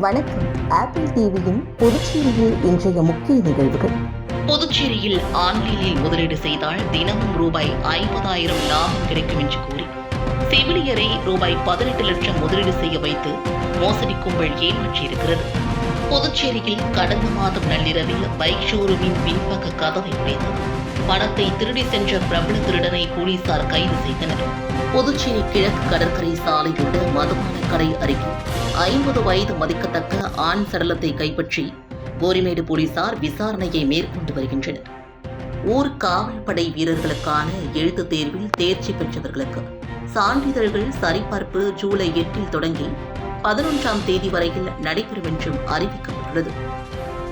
வணக்கம். ஆப்பிள் டிவியின் புதுச்சேரியில் இன்றைய முக்கிய நிகழ்வுகள். புதுச்சேரியில் ஆன்லைனில் முதலீடு செய்தால் தினமும் ரூபாய் ஐம்பதாயிரம் லாபம் கிடைக்கும் என்று கூறி செவிலியரை ரூபாய் பதினெட்டு லட்சம் முதலீடு செய்ய வைத்து மோசடி கும்பல் ஏமாற்றியிருக்கிறது. புதுச்சேரியில் கடந்த மாதம் நள்ளிரவில் பைக் ஷோரூமின் பின்பக்க கதவை உடைத்தது. பணத்தை திருடி சென்ற பிரபல திருடனை போலீசார் கைது செய்தனர். புதுச்சேரி கிழக்கு கடற்கரை சாலையில் மதுபான கடை அருகே ஐம்பது வயது மதிக்கத்தக்க ஆண் சடலத்தை கைப்பற்றி கோரிமேடு போலீசார் விசாரணையை மேற்கொண்டு வருகின்றனர். ஊர் காவல்படை வீரர்களுக்கான எழுத்து தேர்வில் தேர்ச்சி பெற்றவர்களுக்கு சான்றிதழ்கள் சரிபார்ப்பு ஜூலை எட்டில் தொடங்கி பதினொன்றாம் தேதி வரையில் நடைபெறும் என்றும் அறிவிக்கப்பட்டுள்ளது.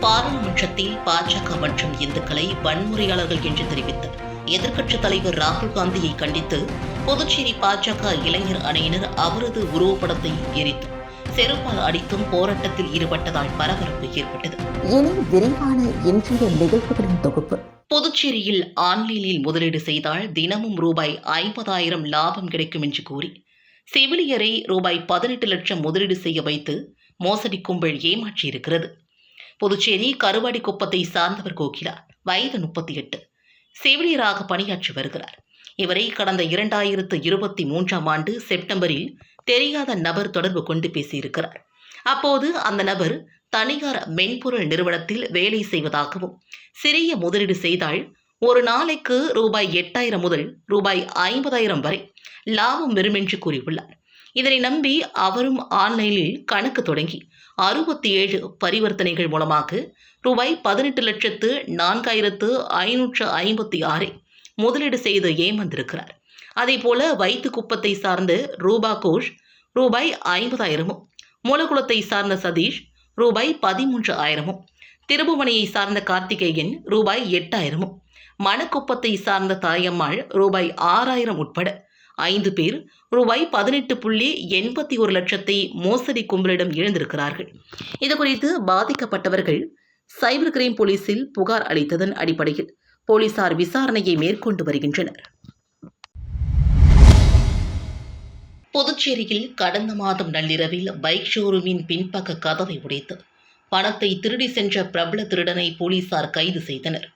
பாராளுமன்றத்தில் பாஜக மற்றும் இந்துக்களை வன்முறையாளர்கள் என்று தெரிவித்த எதிர்க்கட்சித் தலைவர் ராகுல் காந்தியை கண்டித்து புதுச்சேரி பாஜக இளைஞர் அணியினர் அவரது உருவப்படத்தை எரித்தும் செருப்பால் அடித்தும் போராட்டத்தில் ஈடுபட்டதால் பரபரப்பு ஏற்பட்டது. இனி விரிவான இன்றைய நிகழ்வுகளின் தொகுப்பு. புதுச்சேரியில் ஆன்லைனில் முதலீடு செய்தால் தினமும் ரூபாய் ஐம்பதாயிரம் லாபம் கிடைக்கும் என்று கூறி செவிலியரை ரூபாய் பதினெட்டு லட்சம் முதலீடு செய்ய வைத்து மோசடி கும்பல் ஏமாற்றியிருக்கிறது. புதுச்சேரி கருவாடி குப்பத்தை சார்ந்தவர் கோகிலா வயது முப்பத்தி எட்டு செவிலியராக பணியாற்றி வருகிறார். இவரை கடந்த இரண்டாயிரத்து இருபத்தி மூன்றாம் ஆண்டு செப்டம்பரில் தெரியாத நபர் தொடர்பு கொண்டு பேசியிருக்கிறார். அப்போது அந்த நபர் தனியார் மென்பொருள் நிறுவனத்தில் வேலை செய்வதாகவும் சிறிய முதலீடு செய்தால் ஒரு நாளைக்கு ரூபாய் எட்டாயிரம் முதல் ரூபாய் ஐம்பதாயிரம் வரை லாபம் வரும் என்று கூறியுள்ளார். இதனை நம்பி அவரும் ஆன்லைனில் கணக்கு தொடங்கி அறுபத்தி ஏழு பரிவர்த்தனைகள் மூலமாக ரூபாய் பதினெட்டு லட்சத்து நான்காயிரத்து ஐநூற்று ஐம்பத்தி ஆறை முதலீடு செய்து ஏமாந்திருக்கிறார். அதேபோல வைத்து குப்பத்தை சார்ந்த ரூபா கோஷ் ரூபாய் ஐம்பதாயிரமும் மூலகுளத்தை சார்ந்த சதீஷ் ரூபாய் பதிமூன்று ஆயிரமும் திருபுவனையை சார்ந்த கார்த்திகேயன் ரூபாய் எட்டாயிரமும் மணக்குப்பத்தை சார்ந்த தாயம்மாள் ரூபாய் ஆறாயிரம் உட்பட ஐந்து பேர் ரூபாய் பதினெட்டு புள்ளி எண்பத்தி ஒரு லட்சத்தை மோசடி கும்பலிடம் இழந்திருக்கிறார்கள். இதுகுறித்து பாதிக்கப்பட்டவர்கள் சைபர் கிரைம் போலீசில் புகார் அளித்ததன் அடிப்படையில் போலீசார் விசாரணையை மேற்கொண்டு வருகின்றனர். புதுச்சேரியில் கடந்த மாதம் நள்ளிரவில் பைக் ஷோரூமின் பின்பக்க கதவை உடைத்து பணத்தை திருடி சென்ற பிரபல திருடனை போலீசார் கைது செய்தனர்.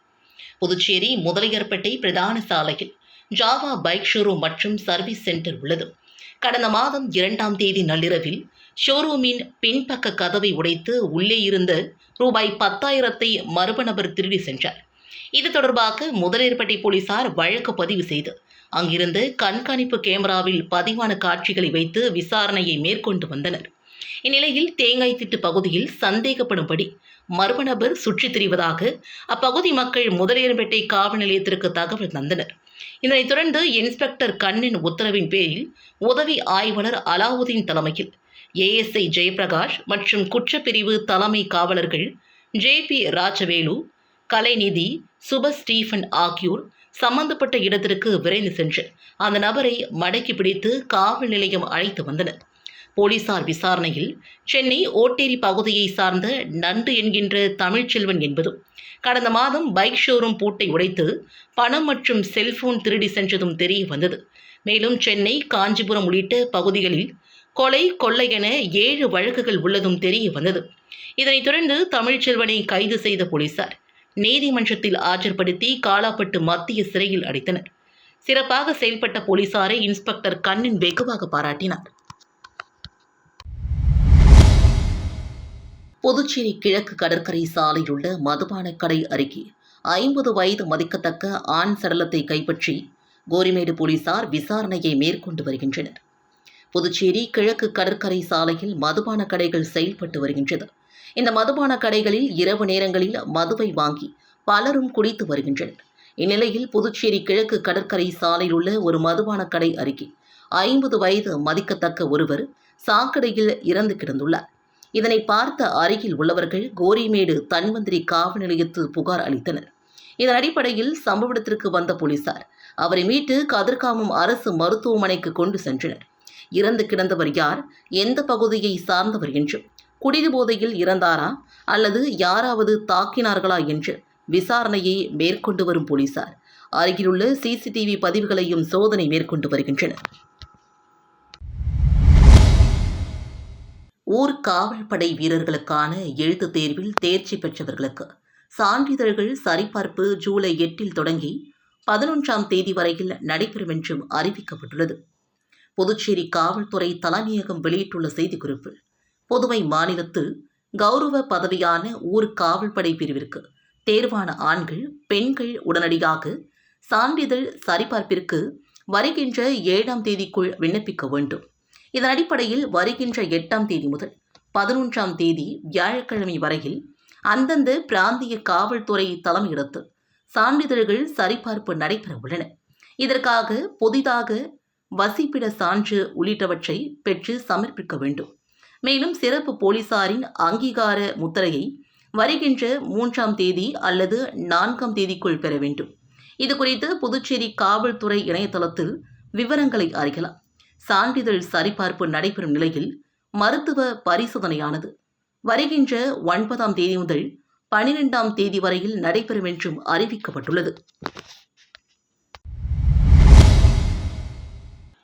புதுச்சேரி முதலியார்பேட்டை பிரதான சாலையில் ஜாவா பைக் ஷோரூம் மற்றும் சர்வீஸ் சென்டர் உள்ளது. கடந்த மாதம் இரண்டாம் தேதி நள்ளிரவில் ஷோரூமின் பின்பக்க கதவை உடைத்து உள்ளே இருந்த ரூபாய் பத்தாயிரத்தை மர்ம நபர் திருடி சென்றார். இது தொடர்பாக முதலேற்பட்டி போலீசார் வழக்கு பதிவு செய்து அங்கிருந்து கண்காணிப்பு கேமராவில் பதிவான காட்சிகளை வைத்து விசாரணையை மேற்கொண்டு வந்தனர். இந்நிலையில் தேங்காய் திட்டு பகுதியில் சந்தேகப்படும்படி மர்ம நபர் சுற்றித் திரிவதாக அப்பகுதி மக்கள் முதலியர்பேட்டை காவல் நிலையத்திற்கு தகவல் தந்தனர். இதனைத் தொடர்ந்து இன்ஸ்பெக்டர் கண்ணின் உத்தரவின் பேரில் உதவி ஆய்வாளர் அலாவுதீன் தலைமையில் ஏஎஸ்ஐ ஜெயபிரகாஷ் மற்றும் குற்றப்பிரிவு தலைமை காவலர்கள் ஜே பி ராஜவேலு கலைநிதி சுப ஸ்டீஃபன் ஆகியோர் சம்பந்தப்பட்ட இடத்திற்கு விரைந்து சென்று அந்த நபரை மடக்கி பிடித்து காவல் நிலையம் அழைத்து வந்தனர். போலீசார் விசாரணையில் சென்னை ஓட்டேரி பகுதியை சார்ந்த நண்டு என்கின்ற தமிழ்ச்செல்வன் என்பதும் கடந்த மாதம் பைக் ஷோரூம் பூட்டை உடைத்து பணம் மற்றும் செல்போன் திருடி சென்றதும் தெரிய வந்தது. மேலும் சென்னை காஞ்சிபுரம் உள்ளிட்ட பகுதிகளில் கொலை கொள்ளை என ஏழு வழக்குகள் உள்ளதும் தெரிய வந்தது. இதனைத் தொடர்ந்து தமிழ்ச்செல்வனை கைது செய்த போலீசார் நீதிமன்றத்தில் ஆஜர்படுத்தி காலாப்பட்டு மத்திய சிறையில் அடைத்தனர். சிறப்பாக செயல்பட்ட போலீசாரை இன்ஸ்பெக்டர் கண்ணின் வெகுவாக பாராட்டினார். புதுச்சேரி கிழக்கு கடற்கரை சாலையில் உள்ள மதுபான கடை அருகே ஐம்பது வயது மதிக்கத்தக்க ஆண் சடலத்தை கைப்பற்றி கோரிமேடு போலீசார் விசாரணையை மேற்கொண்டு வருகின்றனர். புதுச்சேரி கிழக்கு கடற்கரை சாலையில் மதுபான கடைகள் செயல்பட்டு வருகின்றது. இந்த மதுபான கடைகளில் இரவு நேரங்களில் மதுவை வாங்கி பலரும் குடித்து வருகின்றனர். இந்நிலையில் புதுச்சேரி கிழக்கு கடற்கரை சாலையில் உள்ள ஒரு மதுபான கடை அருகே ஐம்பது வயது மதிக்கத்தக்க ஒருவர் சாக்கடையில் இறந்து கிடந்துள்ளார். இதனை பார்த்த அருகில் உள்ளவர்கள் கோரிமேடு தன்வந்திரி காவல் நிலையத்தில் புகார் அளித்தனர். இதன் அடிப்படையில் சம்பவ இடத்திற்கு வந்த போலீசார் அவரை மீட்டு கதிர்காமம் அரசு மருத்துவமனைக்கு கொண்டு சென்றனர். இறந்து கிடந்தவர் யார் எந்த பகுதியை சார்ந்தவர் என்றும் குடிது போதையில் இறந்தாரா அல்லது யாராவது தாக்கினார்களா என்று விசாரணையை மேற்கொண்டு வரும் போலீசார் அருகிலுள்ள சிசிடிவி பதிவுகளையும் சோதனை மேற்கொண்டு வருகின்றனர். ஊர் காவல்படை வீரர்களுக்கான எழுத்துத் தேர்வில் தேர்ச்சி பெற்றவர்களுக்கு. சான்றிதழ்கள் சரிபார்ப்பு ஜூலை எட்டில் தொடங்கி பதினொன்றாம் தேதி வரையில் நடைபெறும் என்றும் அறிவிக்கப்பட்டுள்ளது. புதுச்சேரி காவல்துறை தலைமையகம் வெளியிட்டுள்ள செய்திக்குறிப்பு புதுவை மாநிலத்தில் கௌரவ பதவியான ஊர் காவல்படை பிரிவிற்கு தேர்வான ஆண்கள் பெண்கள் உடனடியாக சான்றிதழ் சரிபார்ப்பிற்கு வருகின்ற ஏழாம் தேதிக்குள் விண்ணப்பிக்க வேண்டும். இதன் அடிப்படையில் வருகின்ற எட்டாம் தேதி முதல் பதினொன்றாம் தேதி வியாழக்கிழமை வரையில் அந்தந்த பிராந்திய காவல்துறை தலைமையிடத்து சான்றிதழ்கள் சரிபார்ப்பு நடைபெற உள்ளன இதற்காக புதிதாக வசிப்பிட சான்று உள்ளிட்டவற்றை பெற்று சமர்ப்பிக்க வேண்டும். மேலும் சிறப்பு போலீசாரின் அங்கீகார முத்திரையை வருகின்ற மூன்றாம் தேதி அல்லது நான்காம் தேதிக்குள் பெற வேண்டும். இது குறித்து புதுச்சேரி காவல்துறை இணையதளத்தில் விவரங்களை அறியலாம். சான்றிதழ் சரிபார்ப்பு நடைபெறும் நிலையில் மருத்துவ பரிசோதனையானது. வருகின்ற ஒன்பதாம் தேதி முதல் பனிரெண்டாம் தேதி வரையில் நடைபெறும் என்றும் அறிவிக்கப்பட்டுள்ளது.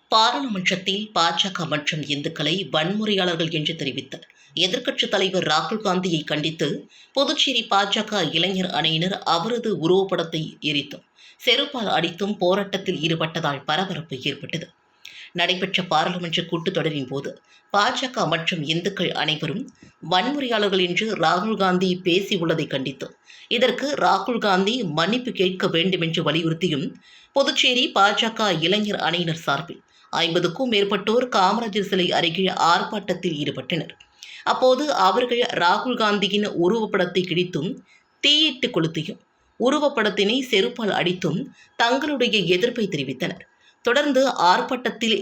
பாராளுமன்றத்தில் பாஜக மற்றும் இந்துக்களை வன்முறையாளர்கள் என்று தெரிவித்த எதிர்க்கட்சித் தலைவர் ராகுல் காந்தியை கண்டித்து புதுச்சேரி பாஜக இளைஞர் அணியினர் அவரது உருவப்படத்தை எரித்தும். செருப்பால் அடித்தும் போராட்டத்தில் ஈடுபட்டதால் பரபரப்பு ஏற்பட்டது. நடைபெற்ற பாராளுமன்ற கூட்டத்தொடரின் போது பாஜக மற்றும் இந்துக்கள் அனைவரும் வன்முறையாளர்கள் என்று ராகுல் காந்தி பேசியுள்ளதை கண்டித்து இதற்கு ராகுல் காந்தி மன்னிப்பு கேட்க வேண்டும் என்று வலியுறுத்தியும் புதுச்சேரி பாஜக இளைஞர் அணியினர் சார்பில் ஐம்பதுக்கும் மேற்பட்டோர் காமராஜர் சிலை அருகே ஆர்ப்பாட்டத்தில் ஈடுபட்டனர். அப்போது அவர்கள் ராகுல் காந்தியின் உருவப்படத்தை கிழித்தும் தீயிட்டு கொளுத்தியும் உருவப்படத்தினை செருப்பால் அடித்தும் தங்களுடைய எதிர்ப்பை தெரிவித்தனர். தொடர்ந்து ஆர்ப்பாட்டத்தில்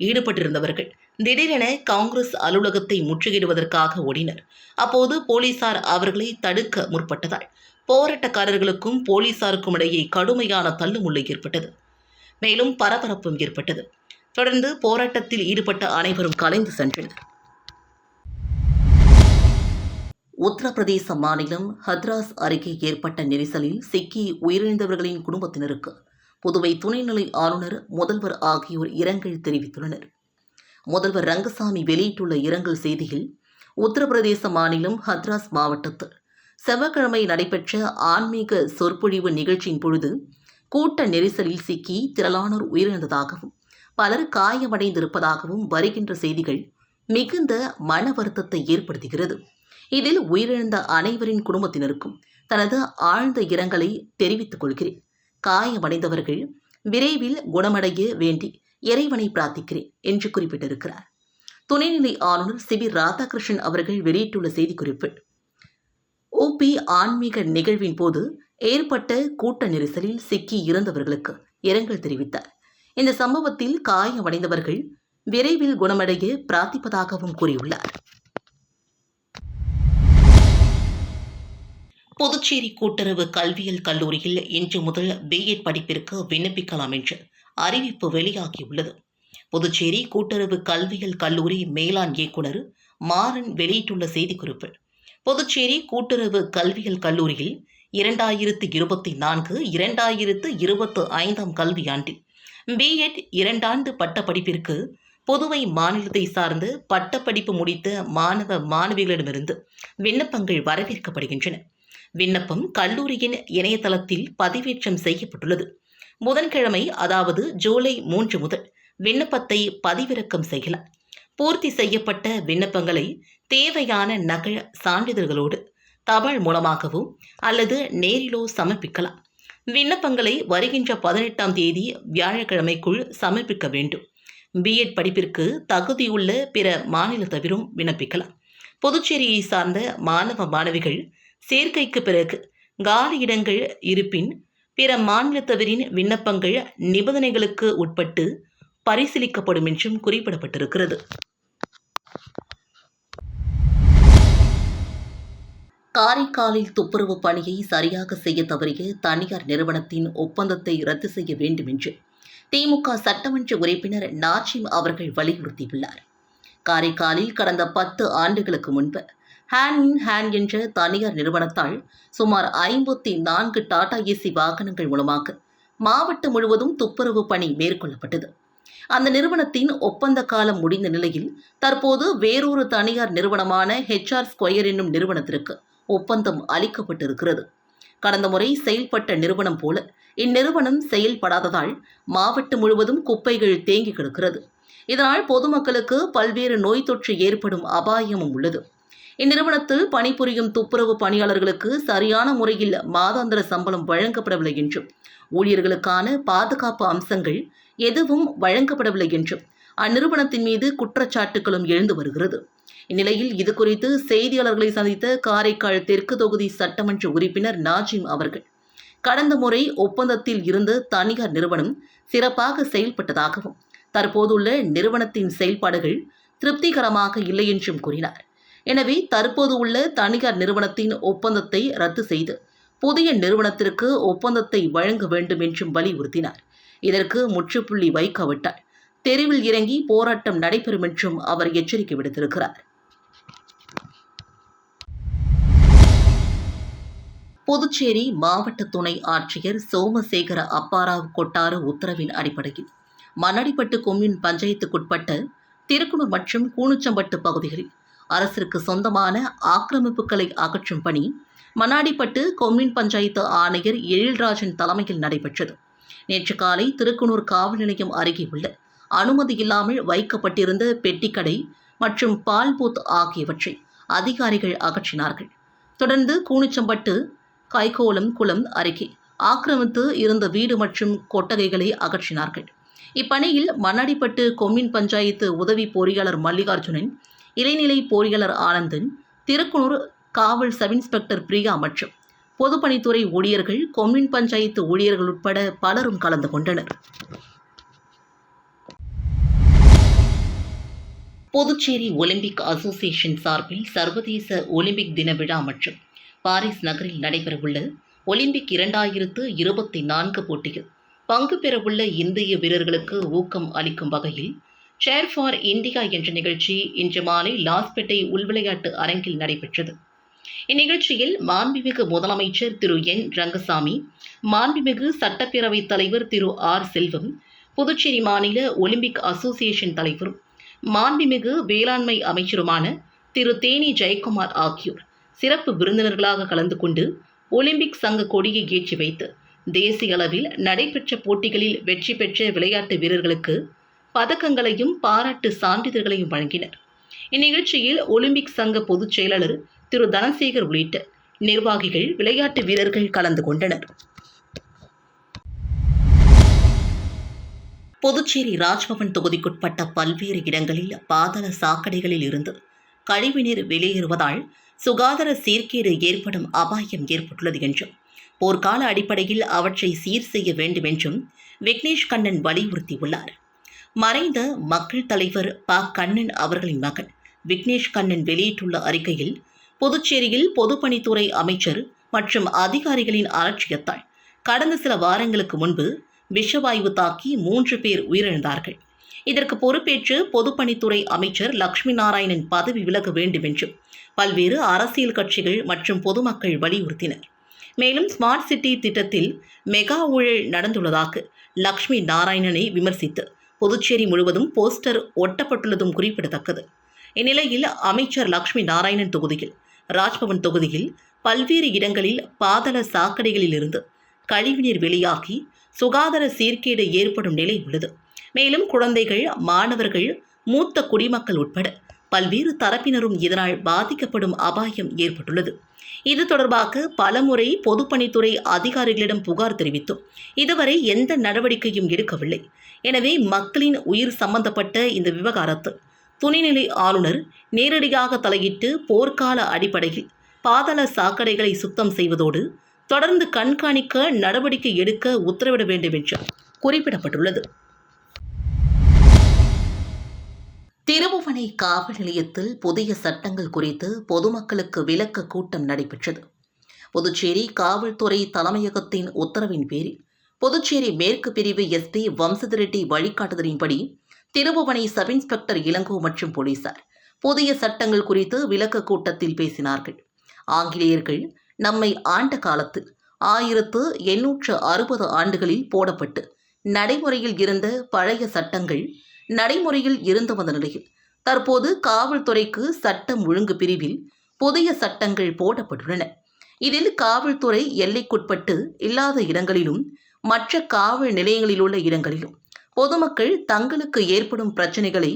ஈடுபட்டிருந்தவர்கள். திடீரென காங்கிரஸ் அலுவலகத்தை முற்றுகையிடுவதற்காக ஓடினர். அப்போது போலீசார் அவர்களை தடுக்க முற்பட்டதால் போராட்டக்காரர்களுக்கும் போலீசாருக்கும் இடையே கடுமையான தள்ளுமுள்ளு ஏற்பட்டது. மேலும் பரபரப்பும் ஏற்பட்டது. தொடர்ந்து போராட்டத்தில் ஈடுபட்ட அனைவரும் கலைந்து சென்றனர். உத்தரப்பிரதேச மாநிலம் ஹத்ராஸ் அருகே ஏற்பட்ட நெரிசலில் சிக்கி உயிரிழந்தவர்களின் குடும்பத்தினருக்கு புதுவை துணைநிலை ஆளுநர் முதல்வர் ஆகியோர் இரங்கல் தெரிவித்துள்ளனர். முதல்வர் ரங்கசாமி வெளியிட்டுள்ள இரங்கல் செய்தியில் உத்தரப்பிரதேச மாநிலம் ஹத்ராஸ் மாவட்டத்தில் செவ்வாய்க்கிழமை நடைபெற்ற ஆன்மீக சொற்பொழிவு நிகழ்ச்சியின் பொழுது கூட்ட நெரிசலில் சிக்கி திரளானோர் உயிரிழந்ததாகவும் பலர் காயமடைந்திருப்பதாகவும் வருகின்ற செய்திகள் மிகுந்த மன வருத்தத்தை ஏற்படுத்துகிறது. இதில் உயிரிழந்த அனைவரின் குடும்பத்தினருக்கும் தனது ஆழ்ந்த இரங்கலை தெரிவித்துக் கொள்கிறேன். காயமடைந்தவர்கள் விரைவில் குணமடைய வேண்டி இறைவனை பிரார்த்திக்கிறேன் என்று குறிப்பிட்டிருக்கிறார். துணைநிலை ஆளுநர் சி. வி. ராதாகிருஷ்ணன் அவர்கள் வெளியிட்டுள்ள செய்திக்குறிப்பு ஓபி ஆன்மீக நிகழ்வின் போது ஏற்பட்ட கூட்ட நெரிசலில் சிக்கி இறந்தவர்களுக்கு இரங்கல் தெரிவித்தார். இந்த சம்பவத்தில் காயமடைந்தவர்கள் விரைவில் குணமடைய பிரார்த்திப்பதாகவும் கூறியுள்ளார். புதுச்சேரி கூட்டுறவு கல்வியியல் கல்லூரியில் இன்று முதல் பிஎட் படிப்பிற்கு விண்ணப்பிக்கலாம் என்று அறிவிப்பு வெளியாகியுள்ளது. புதுச்சேரி கூட்டுறவு கல்வியியல் கல்லூரி மேலாண் இயக்குனர் மாறன் வெளியிட்டுள்ள செய்திக்குறிப்பு. புதுச்சேரி கூட்டுறவு கல்வியியல் கல்லூரியில் இரண்டாயிரத்து இருபத்தி நான்கு இரண்டாயிரத்து இருபத்து ஐந்தாம் கல்வியாண்டில் பிஎட் இரண்டாண்டு பட்டப்படிப்பிற்கு புதுவை மாநிலத்தை சார்ந்து பட்டப்படிப்பு முடித்த மாணவ மாணவிகளிடமிருந்து விண்ணப்பங்கள் வரவேற்கப்படுகின்றன. விண்ணப்பம் கல்லூரியின் இணையதளத்தில் பதிவேற்றம் செய்யப்பட்டுள்ளது. புதன்கிழமை அதாவது ஜூலை மூன்று முதல் விண்ணப்பத்தை பதிவிறக்கம் செய்யலாம். பூர்த்தி செய்யப்பட்ட விண்ணப்பங்களை தேவையான நகல் சான்றிதழ்களோடு தபால் மூலமாகவோ அல்லது நேரிலோ சமர்ப்பிக்கலாம். விண்ணப்பங்களை வருகின்ற பதினெட்டாம் தேதி வியாழக்கிழமைக்குள் சமர்ப்பிக்க வேண்டும். பிஎட் படிப்பிற்கு தகுதியுள்ள பிற மாநில தவிரும் விண்ணப்பிக்கலாம். புதுச்சேரியை சார்ந்த மாணவ மாணவிகள் சேர்க்கைக்கு பிறகு காலி இடங்கள் இருப்பின் பிற மாநிலத்தவரின் விண்ணப்பங்கள் நிபந்தனைகளுக்கு உட்பட்டு பரிசீலிக்கப்படும் என்றும் குறிப்பிடப்பட்டிருக்கிறது. காரைக்காலில் துப்புரவு பணியை சரியாக செய்ய தவறிய தனியார் நிறுவனத்தின் ஒப்பந்தத்தை ரத்து செய்ய வேண்டும் என்று திமுக சட்டமன்ற உறுப்பினர் நாச்சிம் அவர்கள் வலியுறுத்தியுள்ளார். காரைக்காலில் கடந்த பத்து ஆண்டுகளுக்கு முன்பு ஹேண்ட் இன் ஹேண்ட் என்ற தனியார் நிறுவனத்தால் சுமார் ஐம்பத்தி நான்கு டாடா ஏசி வாகனங்கள் மூலமாக மாவட்டம் முழுவதும் துப்புரவு பணி மேற்கொள்ளப்பட்டது. அந்த நிறுவனத்தின் ஒப்பந்த காலம் முடிந்த நிலையில் தற்போது வேறொரு தனியார் நிறுவனமான ஹெச்ஆர் ஸ்கொயர் என்னும் நிறுவனத்திற்கு ஒப்பந்தம் அளிக்கப்பட்டிருக்கிறது. கடந்த முறை செயல்பட்ட நிறுவனம் போல இந்நிறுவனம் செயல்படாததால் மாவட்டம் முழுவதும் குப்பைகள் தேங்கி கிடக்கிறது. இதனால் பொதுமக்களுக்கு பல்வேறு நோய் தொற்று ஏற்படும் அபாயமும் உள்ளது. இந்நிறுவனத்தில் பணிபுரியும் துப்புரவு பணியாளர்களுக்கு சரியான முறையில் மாதாந்திர சம்பளம் வழங்கப்படவில்லை என்றும் ஊழியர்களுக்கான பாதுகாப்பு அம்சங்கள் எதுவும் வழங்கப்படவில்லை என்றும் அந்நிறுவனத்தின் மீது குற்றச்சாட்டுகளும் எழுந்து வருகிறது. இந்நிலையில் இது குறித்து செய்தியாளர்களை சந்தித்த காரைக்கால் தெற்கு தொகுதி சட்டமன்ற உறுப்பினர் நாஜிம் அவர்கள் கடந்த முறை ஒப்பந்தத்தில் இருந்த தனியார் நிறுவனம் சிறப்பாக செயல்பட்டதாகவும் தற்போதுள்ள நிறுவனத்தின் செயல்பாடுகள் திருப்திகரமாக இல்லை என்றும் கூறினார். எனவே தற்போது உள்ள தனியார் நிறுவனத்தின் ஒப்பந்தத்தை ரத்து செய்து புதிய நிறுவனத்திற்கு ஒப்பந்தத்தை வழங்க வேண்டும் என்றும் வலியுறுத்தினார். இதற்கு முற்றுப்புள்ளி வைக்காவிட்டால் தெருவில் இறங்கி போராட்டம் நடைபெறும் என்றும் அவர் எச்சரிக்கை விடுத்திருக்கிறார். புதுச்சேரி மாவட்ட துணை ஆட்சியர் சோமசேகர அப்பாராவ் கொட்டார உத்தரவின் அடிப்படையில் மண்ணடிப்பட்டு கொம்யூன் பஞ்சாயத்துக்குட்பட்ட திருக்குணூர் மற்றும் கூணுச்சம்பட்டு பகுதிகளில் அரசிற்கு சொந்தமான ஆக்கிரமிப்புகளை அகற்றும் பணி மண்ணாடிப்பட்டு கொம்யூன் பஞ்சாயத்து ஆணையர் எழில்ராஜன் தலைமையில் நடைபெற்றது. நேற்று காலை திருக்குனூர் காவல் நிலையம் அருகே உள்ள அனுமதி இல்லாமல் வைக்கப்பட்டிருந்த பெட்டிக்கடை மற்றும் பால் பூத் ஆகியவற்றை அதிகாரிகள் அகற்றினார்கள். தொடர்ந்து கூனிச்சம்பட்டு கைகோலம் குளம் அருகே ஆக்கிரமித்து இருந்த வீடு மற்றும் கொட்டகைகளை அகற்றினார்கள். இப்பணியில் மண்ணடிப்பட்டு கொம்யூன் பஞ்சாயத்து உதவி பொறியாளர் மல்லிகார்ஜுனன் இளைநிலை பொறியாளர் ஆனந்தன் திருக்குனூர் காவல் சப் இன்ஸ்பெக்டர் பிரியா மற்றும் பொதுப்பணித்துறை ஊழியர்கள் கொம்யூன் பஞ்சாயத்து ஊழியர்கள் உட்பட பலரும் கலந்து கொண்டனர். புதுச்சேரி ஒலிம்பிக் அசோசியேஷன் சார்பில் சர்வதேச ஒலிம்பிக் தின விழா மற்றும் பாரிஸ் நகரில் நடைபெறவுள்ள ஒலிம்பிக் இரண்டாயிரத்து இருபத்தி நான்கு போட்டியில் பங்கு பெறவுள்ள இந்திய வீரர்களுக்கு ஊக்கம் அளிக்கும் வகையில் ஷேர் ஃபார் இந்தியா என்ற நிகழ்ச்சி இன்று மாலை லாஸ்பேட்டை உள்விளையாட்டு அரங்கில் நடைபெற்றது. இந்நிகழ்ச்சியில் மாண்புமிகு முதலமைச்சர் திரு என். ரங்கசாமி மாண்புமிகு சட்டப்பேரவைத் தலைவர் திரு ஆர். செல்வம் புதுச்சேரி மாநில ஒலிம்பிக் அசோசியேஷன் தலைவரும் மாண்புமிகு வேளாண்மை அமைச்சருமான திரு தேனி ஜெயக்குமார் ஆகியோர் சிறப்பு விருந்தினர்களாக கலந்து கொண்டு ஒலிம்பிக் சங்க கொடியை ஏற்றி வைத்து தேசிய அளவில் நடைபெற்ற போட்டிகளில் வெற்றி பெற்ற விளையாட்டு வீரர்களுக்கு பதக்கங்களையும் பாராட்டு சான்றிதழ்களையும் வழங்கினர். இந்நிகழ்ச்சியில் ஒலிம்பிக் சங்க பொதுச் செயலாளர் திரு தனசேகர் உள்ளிட்ட நிர்வாகிகள் விளையாட்டு வீரர்கள் கலந்து கொண்டனர். புதுச்சேரி ராஜ்பவன் தொகுதிக்குட்பட்ட பல்வேறு இடங்களில் பாதாள சாக்கடைகளில் இருந்து கழிவுநீர் வெளியேறுவதால் சுகாதார சீர்கேடு ஏற்படும் அபாயம் ஏற்பட்டுள்ளது என்றும் போர்க்கால அடிப்படையில் அவற்றை சீர் செய்ய வேண்டும் என்றும் விக்னேஷ் கண்ணன் வலியுறுத்தியுள்ளார். மறைந்த மக்கள் தலைவர் ப. கண்ணன் அவர்களின் மகன் விக்னேஷ் கண்ணன் வெளியிட்டுள்ள அறிக்கையில் புதுச்சேரியில் பொதுப்பணித்துறை அமைச்சர் மற்றும் அதிகாரிகளின் அலட்சியத்தால் கடந்த சில வாரங்களுக்கு முன்பு விஷவாயு தாக்கி மூன்று பேர் உயிரிழந்தார்கள். இதற்கு பொறுப்பேற்று பொதுப்பணித்துறை அமைச்சர் லக்ஷ்மி நாராயணன் பதவி விலக வேண்டும் என்றும் பல்வேறு அரசியல் கட்சிகள் மற்றும் பொதுமக்கள் வலியுறுத்தினர். மேலும் ஸ்மார்ட் சிட்டி திட்டத்தில் மெகா ஊழல் நடந்துள்ளதாக லக்ஷ்மி நாராயணனை விமர்சித்து புதுச்சேரி முழுவதும் போஸ்டர் ஒட்டப்பட்டுள்ளதும் குறிப்பிடத்தக்கது. இந்நிலையில் அமைச்சர் லக்ஷ்மி நாராயணன் தொகுதியில் ராஜ்பவன் தொகுதியில் பல்வேறு இடங்களில் பாதாள சாக்கடைகளிலிருந்து கழிவுநீர் வெளியாகி சுகாதார சீர்கேடு ஏற்படும் நிலை உள்ளது. மேலும் குழந்தைகள் மாணவர்கள் மூத்த குடிமக்கள் உட்பட பல்வேறு தரப்பினரும் இதனால் பாதிக்கப்படும் அபாயம் ஏற்பட்டுள்ளது. இது தொடர்பாக பலமுறை பொதுப்பணித்துறை அதிகாரிகளிடம் புகார் தெரிவித்தும் இதுவரை எந்த நடவடிக்கையும் எடுக்கவில்லை. எனவே மக்களின் உயிர் சம்பந்தப்பட்ட இந்த விவகாரத்தில் துணைநிலை ஆளுநர் நேரடியாக தலையிட்டு போர்க்கால அடிப்படையில் பாதாள சாக்கடைகளை சுத்தம் செய்வதோடு தொடர்ந்து கண்காணிக்க நடவடிக்கை எடுக்க உத்தரவிட வேண்டும் என்று குறிப்பிடப்பட்டுள்ளது. திருபுவனை காவல் நிலையத்தில் புதிய சட்டங்கள் குறித்து பொதுமக்களுக்கு விளக்க கூட்டம் நடைபெற்றது. புதுச்சேரி காவல்துறை தலைமையகத்தின் உத்தரவின் பேரில் புதுச்சேரி மேற்கு பிரிவு எஸ்பி வம்சதிரெட்டி வழிகாட்டுதலின்படி திருபுவனை சப் இன்ஸ்பெக்டர் இளங்கோ மற்றும் போலீசார் புதிய சட்டங்கள் குறித்து விளக்க கூட்டத்தில் பேசினார்கள். ஆங்கிலேயர்கள் நம்மை ஆண்ட காலத்தில் ஆயிரத்து எண்ணூற்று அறுபது ஆண்டுகளில் போடப்பட்டு நடைமுறையில் இருந்த பழைய சட்டங்கள் நடைமுறையில் இருந்து வந்த நிலையில் தற்போது காவல்துறைக்கு சட்டம் ஒழுங்கு பிரிவில் புதிய சட்டங்கள் போடப்பட்டுள்ளன. இதில் காவல்துறை எல்லைக்குட்பட்டு இல்லாத இடங்களிலும் மற்ற காவல் நிலையங்களில் உள்ள இடங்களிலும் பொதுமக்கள் தங்களுக்கு ஏற்படும் பிரச்சனைகளை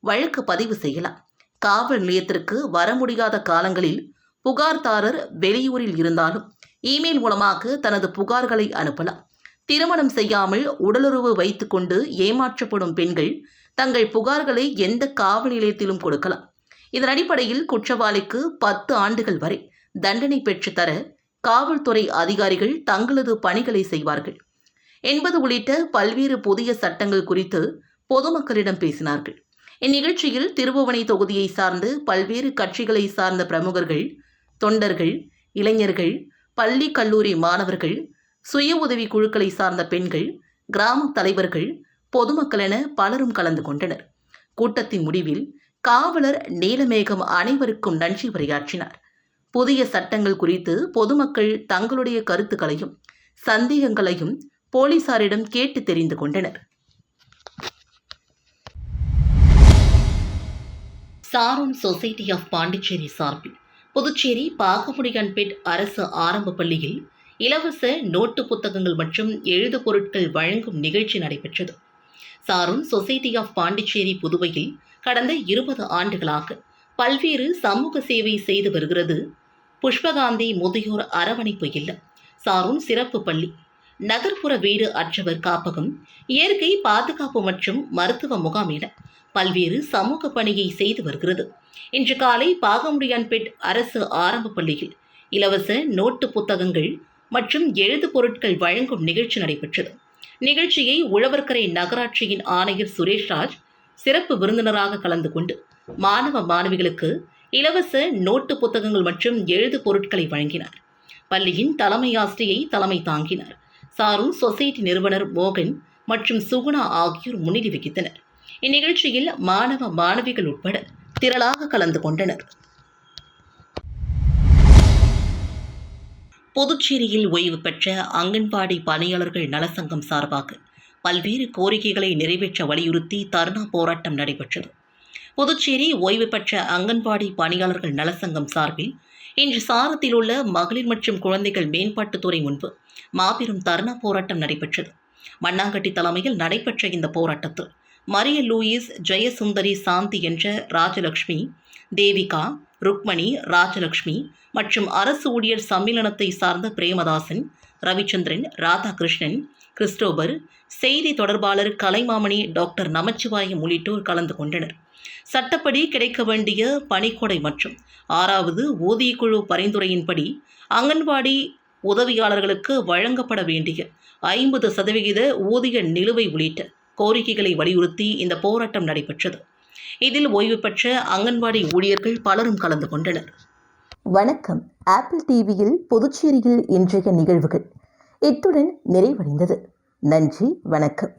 வழக்கு பதிவு செய்யலாம். காவல் நிலையத்திற்கு வர முடியாத காலங்களில் புகார்தாரர் வெளியூரில் இருந்தாலும் இமெயில் மூலமாக தனது புகார்களை அனுப்பலாம். திருமணம் செய்யாமல் உடலுறவு வைத்துக்கொண்டு ஏமாற்றப்படும் பெண்கள் தங்கள் புகார்களை எந்த காவல் நிலையத்திலும் கொடுக்கலாம். இதன் அடிப்படையில் குற்றவாளிக்கு பத்து ஆண்டுகள் வரை தண்டனை பெற்று தர காவல்துறை அதிகாரிகள் தங்களது பணிகளை செய்வார்கள். என்பது உள்ளிட்ட பல்வேறு புதிய சட்டங்கள் குறித்து பொதுமக்களிடம் பேசினார்கள். இந்நிகழ்ச்சியில் திருபுவனை தொகுதியை சார்ந்து பல்வேறு கட்சிகளை சார்ந்த பிரமுகர்கள் தொண்டர்கள் இளைஞர்கள் பள்ளி கல்லூரி மாணவர்கள் சுய உதவி குழுக்களை சார்ந்த பெண்கள் கிராம தலைவர்கள் பொதுமக்கள் என பலரும் கலந்து கொண்டனர். கூட்டத்தின் முடிவில் காவலர் நீலமேகம் அனைவருக்கும் நன்றி உரையாற்றினார். புதிய சட்டங்கள் குறித்து பொதுமக்கள் தங்களுடைய கருத்துக்களையும் சந்தேகங்களையும் போலீசாரிடம் கேட்டு தெரிந்து கொண்டனர். சாரோன் சொசைட்டி ஆஃப் பாண்டிச்சேரி சார்பில் புதுச்சேரி பாகமுடியான்பேட் அரசு ஆரம்ப பள்ளியில் இலவச நோட்டு புத்தகங்கள் மற்றும் எழுது பொருட்கள் வழங்கும் நிகழ்ச்சி நடைபெற்றது. சாரும் சொசைட்டி ஆஃப் பாண்டிச்சேரி புதுவையில் கடந்த இருபது ஆண்டுகளாக பல்வேறு சமூக சேவை செய்து வருகிறது. புஷ்பகாந்தி முதியோர் அரவணைப்பு இல்லம். சாரும் சிறப்பு பள்ளி. நகர்ப்புற வீடு அற்றவர் காப்பகம் இயற்கை பாதுகாப்பு மற்றும் மருத்துவ முகாம் என பல்வேறு சமூக பணியை செய்து வருகிறது. இன்று காலை பாகமுடியான்பேட் அரசு ஆரம்ப பள்ளியில் இலவச நோட்டு புத்தகங்கள் மற்றும் எழுது பொருட்கள் வழங்கும் நிகழ்ச்சி நடைபெற்றது. நிகழ்ச்சியை உழவர்கரை நகராட்சியின் ஆணையர் சுரேஷ்ராஜ் சிறப்பு விருந்தினராக கலந்து கொண்டு மாணவ மாணவிகளுக்கு இலவச நோட்டு புத்தகங்கள் மற்றும் எழுது பொருட்களை வழங்கினார். பள்ளியின் தலைமை ஆசிரியை தலைமை தாங்கினார். சாரு சொசைட்டி நிறுவனர் மோகன் மற்றும் சுகுணா ஆகியோர் முன்னிலை வகித்தனர். இந்நிகழ்ச்சியில் மாணவ மாணவிகள் உட்பட திரளாக கலந்து கொண்டனர். புதுச்சேரியில் ஓய்வு பெற்ற அங்கன்வாடி பணியாளர்கள் நலசங்கம் சார்பாக பல்வேறு கோரிக்கைகளை நிறைவேற்ற வலியுறுத்தி தர்ணா போராட்டம் நடைபெற்றது. புதுச்சேரி ஓய்வு பெற்ற அங்கன்வாடி பணியாளர்கள் நலசங்கம் சார்பில் இன்று சாரத்தில் உள்ள மகளிர் மற்றும் குழந்தைகள் மேம்பாட்டுத்துறை முன்பு மாபெரும் தர்ணா போராட்டம் நடைபெற்றது. மண்ணாங்கட்டி தலைமையில் நடைபெற்ற இந்த போராட்டத்தில் மரிய லூயிஸ் ஜெயசுந்தரி சாந்தி என்ற ராஜலக்ஷ்மி தேவிகா ருக்மணி ராஜலக்ஷ்மி மற்றும் அரசு ஊழியர் சம்மேளனத்தை சார்ந்த பிரேமதாசன் ரவிச்சந்திரன் ராதாகிருஷ்ணன் கிறிஸ்டோபர் செய்தி தொடர்பாளர் கலைமாமணி டாக்டர் நமச்சிவாயம் உள்ளிட்டோர் கலந்து கொண்டனர். சட்டப்படி கிடைக்க வேண்டிய பணிக்கொடை மற்றும் ஆறாவது ஊதியக்குழு பரிந்துரையின்படி அங்கன்வாடி உதவியாளர்களுக்கு வழங்கப்பட வேண்டிய ஐம்பது சதவிகித ஊதிய நிலுவை உள்ளிட்ட கோரிக்கைகளை வலியுறுத்தி இந்த போராட்டம் நடைபெற்றது. இதில் ஓய்வு பெற்ற அங்கன்வாடி ஊழியர்கள் பலரும் கலந்து கொண்டனர். வணக்கம். ஆப்பிள் டிவியில் புதுச்சேரியில் இன்றைய நிகழ்வுகள். இத்துடன் நிறைவடைந்தது. நன்றி வணக்கம்.